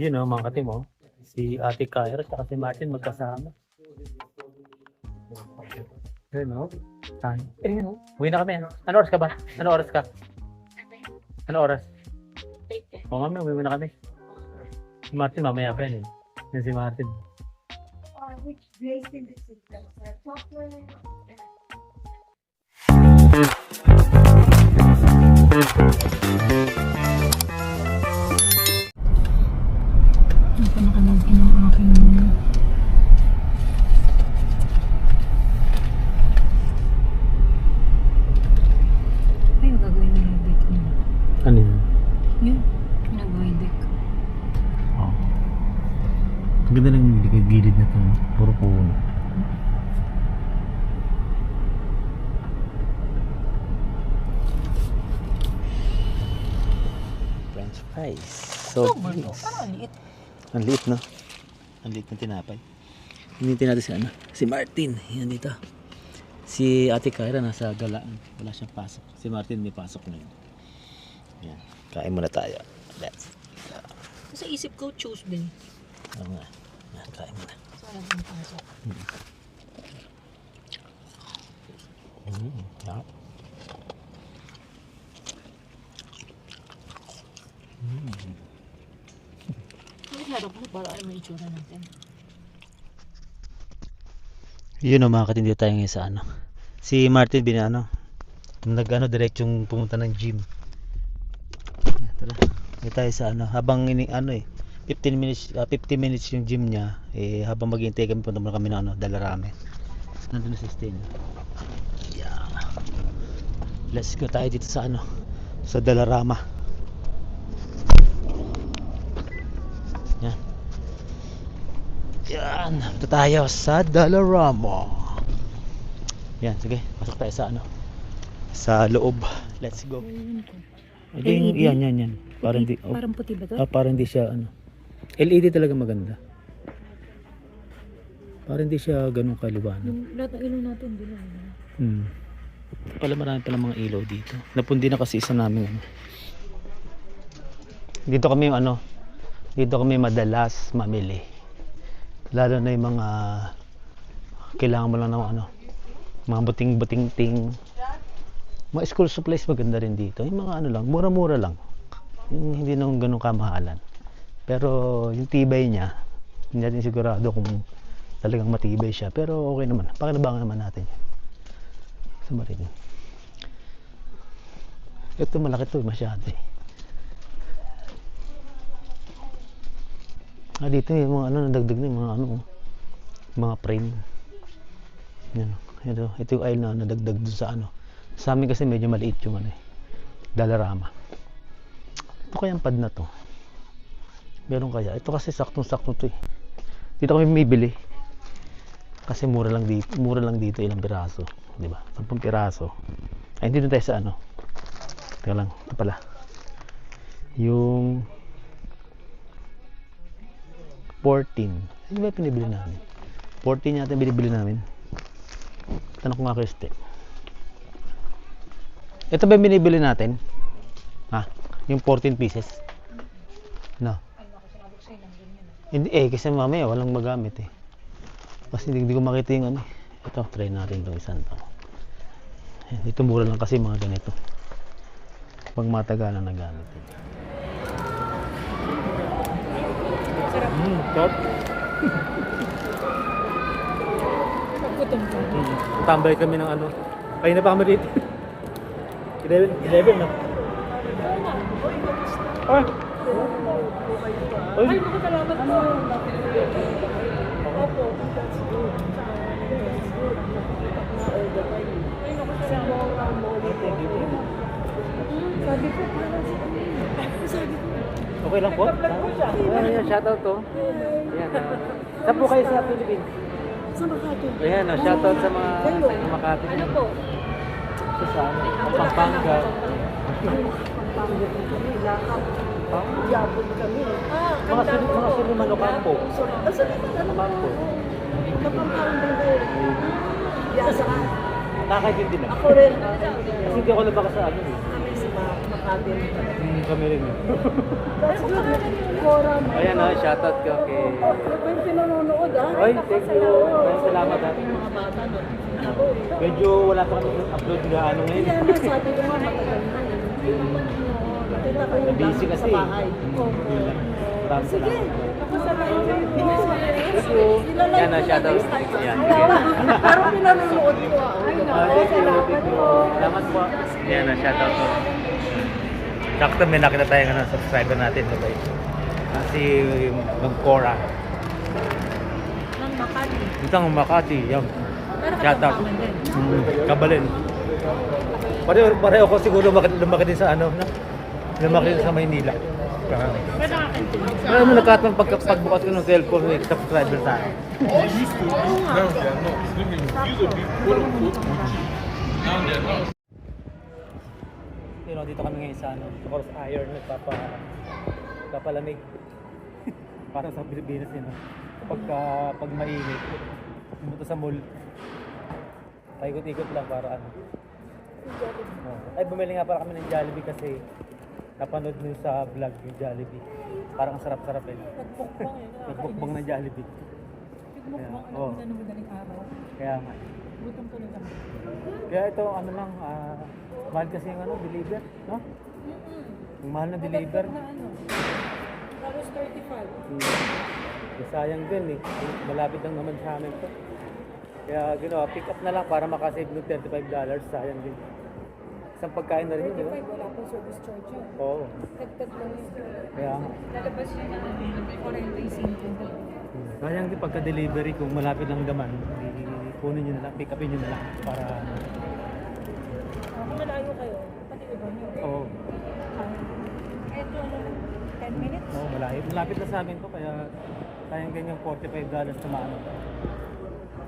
Yun o, mga katim oh. Si Ate Kyra at si Martin magkasama. Yun o. Tayo. Eh, yun o. Uwi na kami. Ano oras ka ba? Ano oras ka? Ano oras? O mami, uwi na kami. Si Martin mamaya pa yan eh. Yan si Martin. Uh, which grade in the system? Uh, software. Hindi pa nakalog in ang aking Ay, yung gagawin na yung deck niya. Ano yun? Yun, ginagawin deck. Oh. Ang ganda ng gilid na to. Puro puno. French fries. So, Parang liit. Ang liit, no? Ang liit ng tinapay. Hinitin natin si ano? Si Martin. Yan dito. Si Ate Kyra nasa galaan. Wala siyang pasok. Si Martin may pasok na yun. Yan. Kain muna tayo. Let's. Sa isip ko, Tuesday. Oo nga. Yan, kain muna. So, alam kong pasok. Mm, yeah. Harap mo para ay may itsura natin. Yun o mga katindi tayo ngayon sa ano. Si Martin binano. Nag ano diretsong pumunta ng gym. Tara. Dito tayo sa ano. Habang ini ano eh. 15 minutes ah, 50 minutes yung gym niya eh habang maghihintay kami punta muna kami ng ano Dalarame. Nandun na si Stin. Yeah. Let's go tayo dito sa ano sa Dalarama. Yan, ito tayo sa Dalarama. Yan, sige, pasok tayo sa ano. Sa loob. Let's go. Yung, LED? yan, yan, yan. Parang di, oh, Parang puti ba to? ah, parang di siya, ano. LED talaga maganda. Parang di siya ganun kaliwanag. Yung lahat ng ilaw natin, di lang. Hmm. Pala marami pala mga ilaw dito. Napundi na kasi isa namin ano. Dito kami ano, dito kami madalas mamili. Lalo na yung mga kailangan mo lang ng ano, mga buting-buting ting. Mga school supplies maganda rin dito. Yung mga ano lang, mura-mura lang. Yung hindi nang ganun kamahalan. Pero yung tibay niya, hindi natin sigurado kung talagang matibay siya. Pero okay naman. Pakinabangan naman natin yan sa Marin. Ito malaki to masyado eh. Ah, dito yung mga ano nadagdag na yung mga ano mga frame. Yan. Ito, ito yung aisle na nadagdag dun sa ano. Sa amin kasi medyo maliit yung ano eh. Dalarama. Ito kayang pad na to. Meron kaya. Ito kasi saktong-sakto to eh. Dito kami bumibili. Kasi mura lang dito, mura lang dito ilang piraso, 'di ba? 10 piraso. Ay hindi tayo sa ano. Teka lang, ito pala. Yung 14. Ano ba pinibili namin? 14 yata binibili namin. Tanong ko nga kay Este. Ito ba yung binibili natin? Ha? Yung 14 pieces? No. Hindi eh, kasi mamaya walang magamit eh. Kasi hindi, hindi ko makita yung ano. eh. Ito, try natin itong isang to. Dito mura lang kasi mga ganito. Pag matagalan na gamit. Mm, top. Gutom ka. Tambay kami ng ano. Kayo na pa kami dito. 11, 11 na. Ah. Ay, Ay, salamat po. Opo. Sabi ko, parang si Sabi ko, okay lang po? Ayan, ayan, shoutout to. Ayan, uh, saan po kayo sa Philippines? sa Makati. Ayan, uh, shoutout sa mga sa Makati. Ano po? Sa sa ano, Pampanga. Yabon kami. Ah, Mga sili, mga siliman o kampo. Asa na ano ba? Kampo. Kapampang ko. Yasa ka. Nakakaintindi na. Ako rin. Kasi hindi ako nabaka sa ano eh. Talaga. Yung kami rin. That's good. Cora mo. Ayan na, shoutout ko kay... Yung pinanonood ah? Oy, thank you. Maraming salamat. Yung mga bata no. Eh. Medyo wala pa kami upload na ano ngayon. Kaya nga sabi ko nga matagal na eh. Nakita ko yung Busy kasi. sa bahay. Yun lang. Maraming Sige. Thank you. Yan na, shoutout. Yan. Parang pinanonood ko ah. Ah, thank you. Salamat po. Yan na, shoutout ko. Sakto may nakita tayo ng subscriber natin. Ito tayo. Ah, Si Cora. Nang Makati. Dito ang Makati. Yan. Pero katamtaman din. Mm, Kabalin. Pareho, pareho ko siguro lumaki, lumaki din sa ano, na, lumaki din sa Maynila. Pero ano nakatang pagka pagbukas ko ng cellphone, may subscriber sa akin. You know, dito kami ngayon sa ano, sa Course Iron, nagpapa, papalamig. Parang sa Pilipinas yun, no? Pagka, pag mainit, pumunta sa mall, paikot-ikot lang para ano. Oh. Ay, bumili nga pala kami ng Jollibee kasi napanood nyo sa vlog yung Jollibee. Parang ang sarap-sarap eh. Nagpukbang yun. Nagbukbang na Jollibee. Nagpukbang. Oo. Ano na madaling araw. Kaya nga. Gutom na lang. Kaya ito, ano lang, ah, mahal kasi yung ano, deliver, no? Yung mahal na deliver. Na ano? Halos 35. Hmm. Eh, sayang din eh. Malapit lang naman sa amin to. Kaya ginawa, pick up na lang para makasave ng $35. Sayang din. Isang pagkain na rin yun, di ba? 35, wala pang service charge yun. Oo. Tagtag lang yun. Kaya. Lalabas yun ng 45. Hmm. Sayang din pagka-delivery kung malapit lang naman, kunin nyo na lang, pick upin nyo na lang para Kung malayo kayo, pati iba nyo. oo, Ito ano, 10 minutes? oh, malapit. Malapit na sa amin to kaya sayang din yung $45 na maano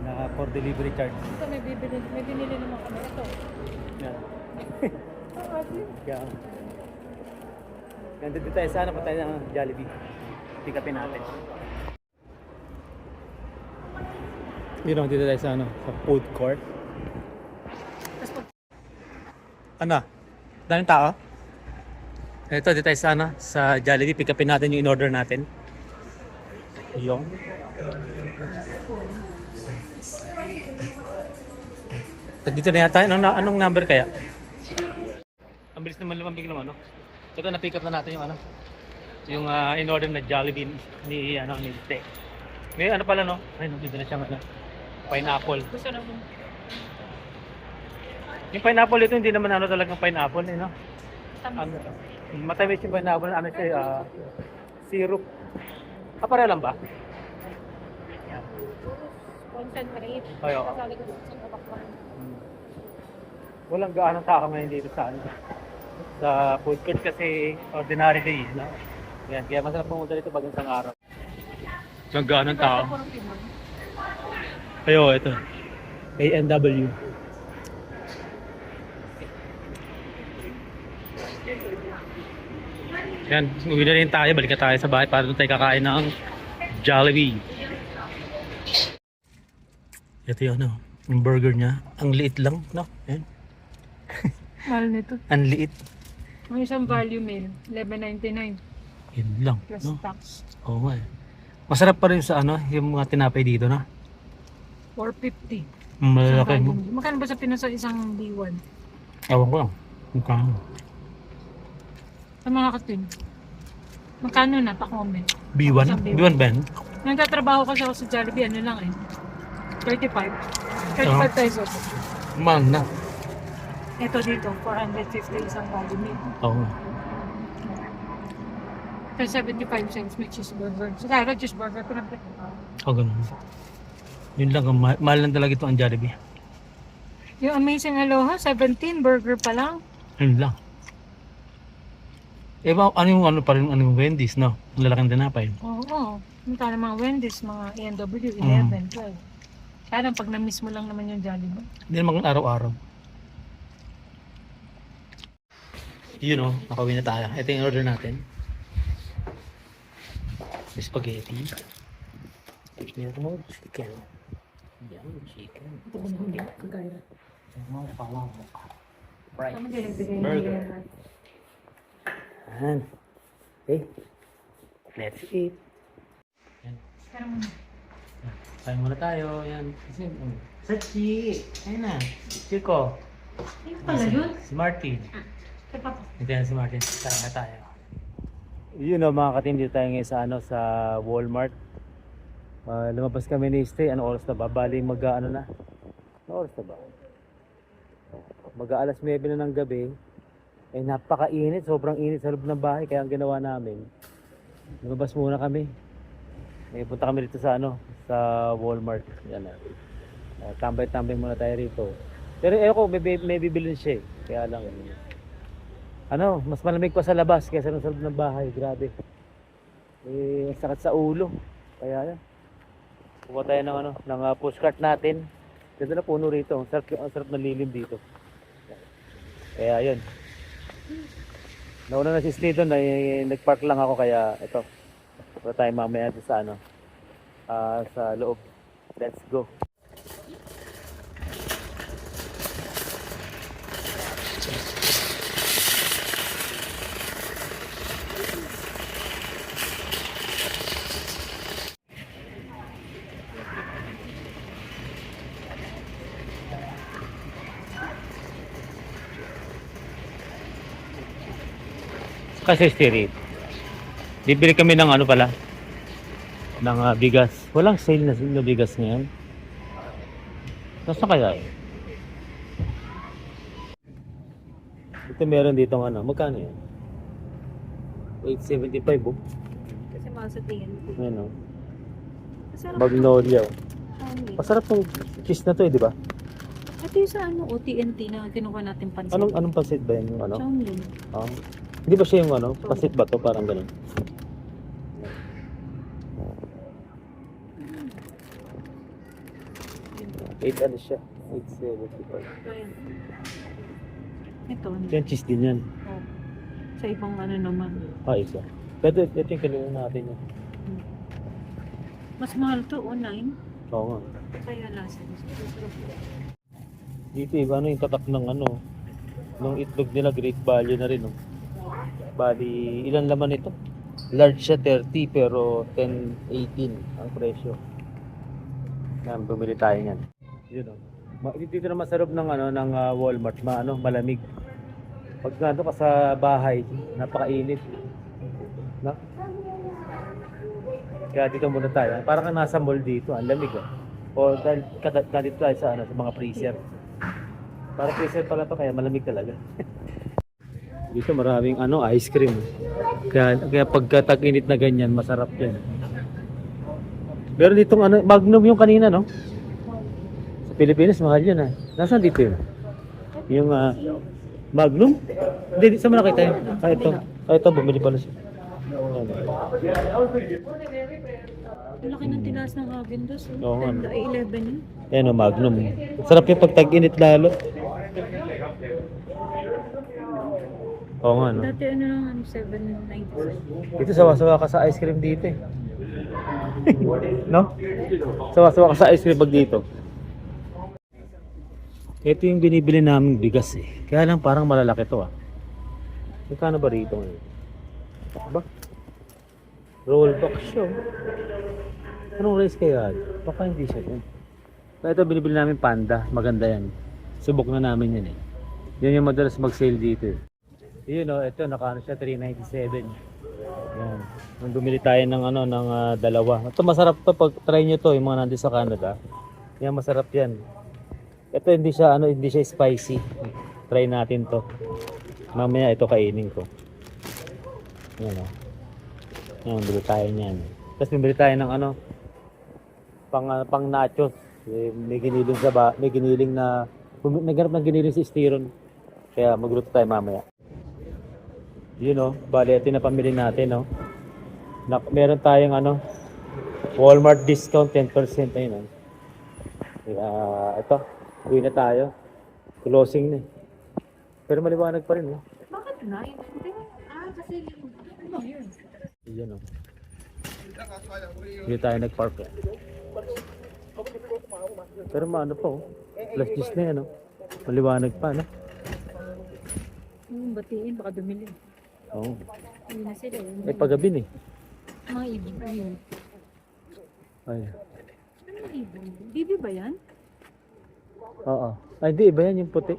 na for delivery charge. Ito may bibili, may binili naman kami. Ito. Yan. Oh, Ashley. Kaya Nandito tayo sana pa tayo ng Jollibee. Pick upin natin. Know, dito tayo sa ano, sa food court. Ano? Daming tao? Ito, dito tayo sa ano, sa Jollibee. Pick upin natin yung in-order natin. Yung. Dito na yata. Anong, anong number kaya? Ang bilis naman lumambig naman, no? Ito, na-pick up na natin yung ano. Yung ah, in-order na Jollibee ni, ano, ni Te. May ano pala, no? Ay, nandito na siyang ano, pineapple. Gusto na mo. Yung pineapple ito, hindi naman ano talagang pineapple, eh, no? Ano, matamis yung pineapple, ano siya, ah, syrup. Ah, pareho lang ba? Yan. Concentrate. Ay, oo. Kasali ko sa kabakwan. Hmm. Walang gaano tao ngayon dito sa ano, sa food court kasi ordinary day, no? Yan, kaya masarap pumunta dito pag isang araw. Walang gaano tao. Ayo, ito. ANW. Yan, uwi na rin tayo. Balik na tayo sa bahay para doon tayo kakain ng Jollibee. Ito yung ano, yung burger niya. Ang liit lang, no? Yan. Mahal nito. Ang liit. May isang value meal, 11.99 Yun lang, plus no? tax. Oo nga eh. Masarap pa rin sa ano, yung mga tinapay dito, no? 450. Malalaki. Isang value. Magkano ba sa Pinas sa isang D1? Ewan ko lang. Magkano? Sa mga katin. Magkano na? Pa-comment. B1? Isang B1. B1 ba yan? Nagtatrabaho kasi ako sa Jollibee, ano lang eh. 35. 35 Ah. pesos. Mahal na. Ito dito, 450 isang meal. Oo nga. Sa 75 cents may cheeseburger. Sa kaya cheeseburger ko na Oh, ganun. Yun lang, ang ma- mahal lang talaga ito ang Jollibee. Yung Amazing Aloha, 17 burger pa lang. Yun lang. Eh, ba, ano yung ano pa rin, ano yung Wendy's, no? Ang lalaking tinapay. Oo. Oh, Magkano mga Wendy's, mga A&W, Mm. 11, 12. Kaya lang, pag na-miss mo lang naman yung Jollibee. Hindi naman araw-araw. Yun know, nakawin na tayo. Ito yung order natin. Spaghetti. Meron chicken. Yan, chicken. Ano pala? Right. Burger. Yan. Okay. Let's eat. Yan. Kain muna tayo. Yan. Kasi, um, Sachi! Ayun na. Chico. Yung pala yun. Si Martin. Kaya pa. Ito yan si Martin. Kain na tayo. Yun o mga katim, dito tayo ngayon sa, ano, sa Walmart. Ah, lumabas kami ni Stay. Anong oras na ba? Bali mag ano na? Anong oras na ba? Mag alas 9 na ng gabi. Eh napakainit, sobrang init sa loob ng bahay. Kaya ang ginawa namin, lumabas muna kami. Eh, punta kami dito sa ano, sa Walmart. Yan na. Uh, tambay-tambay muna tayo rito. Pero eh ko, may, may bibilin siya eh. Kaya lang, ano, mas malamig pa sa labas kaysa sa loob ng bahay. Grabe. Eh, sakit sa ulo. Kaya yan. Kuha tayo ng ano, ng uh, pushcart natin. Ganda na puno rito. Ang sarap, ang sarap ng lilim dito. Kaya yun. Nauna na si Slidon na nagpark lang ako kaya ito. Punta tayo mamaya sa ano. ah, sa loob. Let's go. Kasi spirit. Bibili kami ng ano pala. Ng ah, bigas. Walang sale na, na bigas ngayon. Nasaan kaya? eh? Ito meron dito ng ano. Magkano yan? 875 oh. Kasi mahal sa tingin ko. Ayan oh. Masarap. Magnolia oh. Masarap tong cheese na to eh, di ba? Ito yung sa ano, OTNT na kinuha natin pansin. Anong anong pasit ba yan ano? Chowmin. Ah. Hindi ba siya yung ano? Pasit ba to? Parang ganun. Eight ano siya? 875. Ayan. Ito. ano? Yan, cheese din yan. Oh. Sa ibang ano naman. Ah, isa. Pero ito yung kanina natin yun. Mas mahal to, o 9. Oo nga. Kaya lasa. Dito iba ano yung tatak ng ano. Nung itlog nila, great value na rin. Oh. Bali, ilan laman ito? Large siya 30 pero 10, 18 ang presyo. Yan, bumili tayo niyan. Yun oh. Ma- Dito naman sa loob ng ano ng ah, Walmart, ma ano, malamig. Pag nandun ka sa bahay, napakainit. Na? Kaya dito muna tayo. Parang kang nasa mall dito, ang lamig oh. O dahil kada- nandito tayo sa ano, sa mga freezer. Para freezer pala to kaya malamig talaga. dito maraming ano, ice cream. Kaya kaya pagka tag-init na ganyan, masarap 'yan. Meron ditong ano, Magnum yung kanina, no? Sa Pilipinas, mahal yun, ah. Nasaan dito yun? Yung ah, Magnum? Hindi, di- saan mo nakita yun? Ah, ito. Ah, ito, bumili pala siya. Ang laki ng tinas ng. Oo Oh. nga. 10, ay 11 yun. Ayan o, Magnum. Sarap yung pag tag-init lalo. Oo nga, no? Dati ano lang, ano, 7.97. Dito sawa-sawa ka sa ice cream dito eh. no? Sawa-sawa ka sa ice cream pag dito. Ito yung binibili naming bigas eh. Kaya lang parang malalaki to ah. Magkano ba rito ngayon? Ba? Rollback siya. oh. Anong race kaya? Baka hindi siya yun. Ito binibili namin panda. Maganda yan. Subok na namin yan eh. Yan yung madalas mag-sale dito eh. Yun oh, ito nakaano siya 397. Yan. Nung bumili tayo ng ano ng ah, dalawa. Ito masarap to pag try niyo to yung mga nandito sa Canada. Yan masarap yan. Ito hindi siya ano hindi siya spicy. Try natin to. Mamaya ito kainin ko. Yan oh. Yan bili tayo niyan. Tapos bumili tayo ng ano pang ah, pang nachos. Eh, may giniling sa ba, may giniling na naghanap ng giniling si Styron. Kaya magluto tayo mamaya. Yun o, bali ito na pamili natin no. Na, meron tayong ano, Walmart discount 10% ayun o. Kaya ito, uwi na tayo. Closing na eh. Pero maliwanag pa rin eh. Bakit 9? Hindi. Ah, kasi ano yun? Yan o. Hindi tayo nag-park eh. Pero maano pa oh. Plus 10 na yan oh. Maliwanag pa no. Yung batiin, baka dumili. Oo. Hindi na sila. paggabi eh. Mga ibig ba yun? Ay. Ano ibig? Bibi ba yan? Oo. Ay, di. Iba yan yung puti.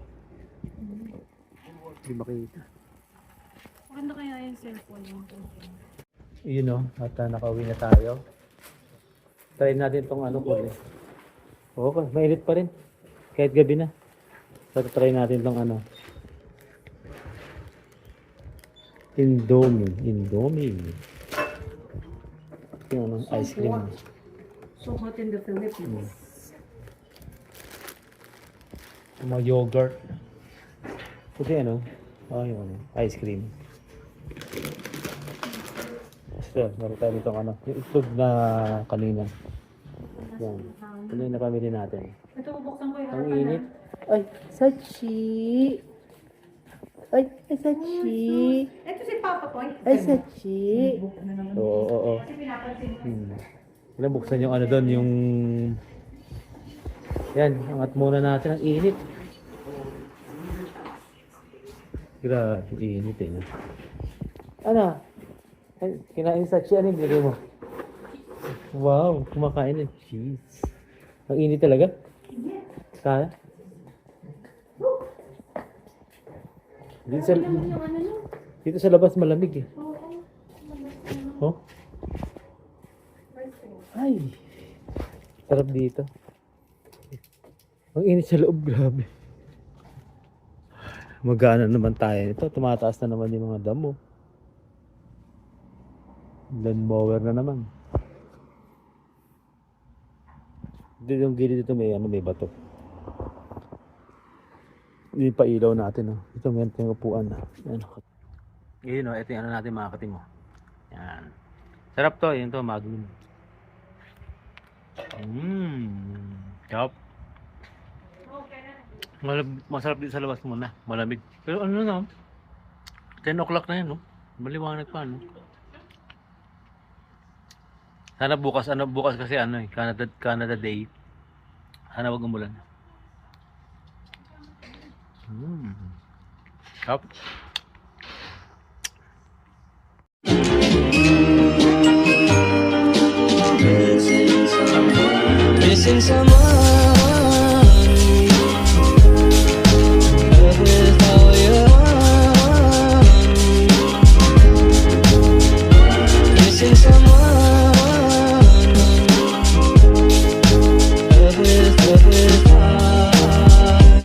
Hindi makita. Maganda kaya yung cellphone yung Yun o. At uh, nakauwi na tayo. Try natin tong ano kulay. Okay. Mainit pa rin. Kahit gabi na. So, try natin tong ano. Indomie. Indomie. Yung ano, ice cream. So hot in the Philippines. Yung mga yogurt. Puti ano? Oh, yung ano, ice cream. So, meron tayo nitong ano, yung itlog na kanina. Yan. Ito yung napamili natin. Ito, bubuksan ko yung Ang init. Ay, Sachi! Ay, ay, Sachi! Ito Koy. Ay, Sachi! Oo, oo, oo. Hmm. Wala, buksan yung ano doon, yung... Yan, angat muna natin. Ang init. Grabe, init eh. no? Ano? Ay, kinain sa chi, ano yung nilagay mo? Wow, kumakain ng cheese. Ang init talaga? Kaya? Dito sa, dito sa labas malamig eh. Oh? Ay! Sarap dito. Ang init sa loob, grabe. Magana naman tayo nito. Tumataas na naman yung mga damo. Land mower na naman. Dito yung gilid dito may ano may bato. Hindi pa ilaw natin oh. Ito meron tayong upuan na. Ngayon oh, ito yung ano natin mga katim oh. Yan. Sarap to, yun to, magnum. Mmm. Malab masarap din sa labas muna. Malamig. Pero ano na, 10 o'clock na yan, no? Maliwanag pa, no? Sana bukas, ano, bukas kasi ano eh, Canada, Canada Day. Sana wag umulan. Mmm. Sarap. since I'm